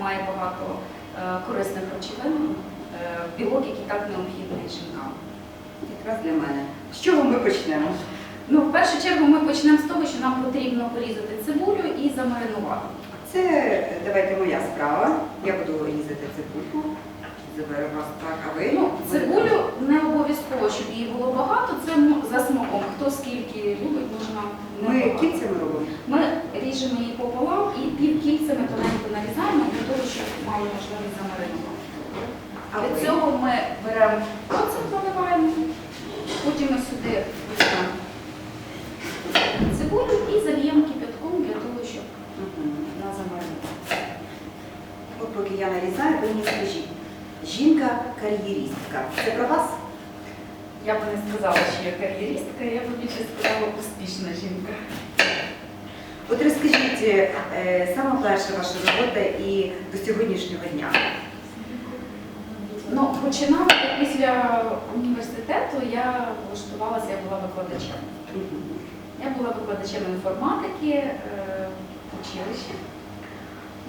має багато е, корисних речовин, е, білок, який так необхідний жінкам. Якраз для мене. З чого ми почнемо? Ну, в першу чергу ми почнемо з того, що нам потрібно порізати цибулю і замаринувати. Це давайте моя справа. Я буду різати цибульку. Заберу вас так, а ви? Ну, цибулю не обов'язково, щоб її було багато, це ну, за смаком. Хто скільки любить, можна Ми кільцями робимо. Ми ріжемо її пополам і півкільцями тоненько нарізаємо для того, щоб мали можливість замаринувати. Ви? цього ми беремо оцет, наливаємо, потім ми сюди візьмемо цибулю і зальємо кипятком для того, щоб вона замаринувала. От поки я нарізаю, ви мені скажіть. Жінка-кар'єристка. Це про вас? Я би не сказала, що я кар'єристка, я би більше сказала успішна жінка. От розкажіть, е, саме перша ваша робота і до сьогоднішнього дня. Ну, починала після університету, я влаштувалася, я була викладачем. Я була викладачем інформатики е, в училищі.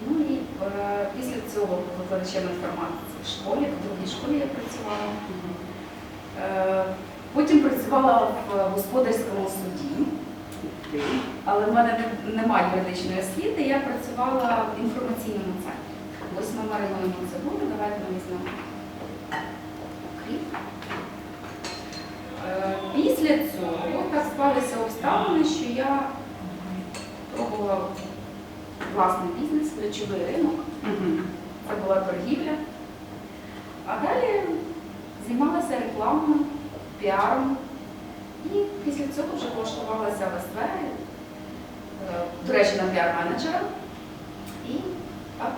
Ну і е, після цього викладачем інформатики в школі, в другій школі я працювала. Потім працювала в господарському суді? Але в мене немає юридичної освіти, я працювала в інформаційному центрі. Ось ми маринуємо цибулю, давайте ми візьмемо кріп. Е, Після цього так склалися обставини, що я пробувала власний бізнес, ключовий ринок, це була торгівля. А далі займалася рекламою, піаром. Після цього вже влаштувалася в СВ, е, до речі, на піар-менеджера. І так,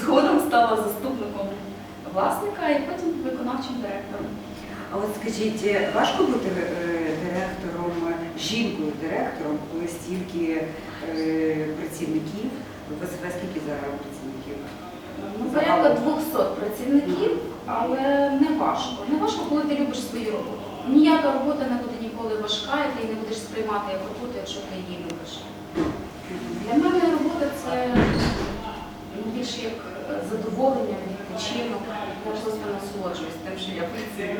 згодом стала заступником власника і потім виконавчим директором. А от скажіть, е, важко бути е, директором, жінкою директором, коли стільки працівників? Вас скільки зараз працівників? Ну, порядка 200 працівників, але не важко. Не важко, коли ти любиш свою роботу. Ніяка робота не буде ніколи важка, і ти її не будеш сприймати як роботу, якщо ти її любиш. Для мене робота це ну, більше як е, задоволення, відпочинок. можливо, насолоджуюсь тим, що я працюю.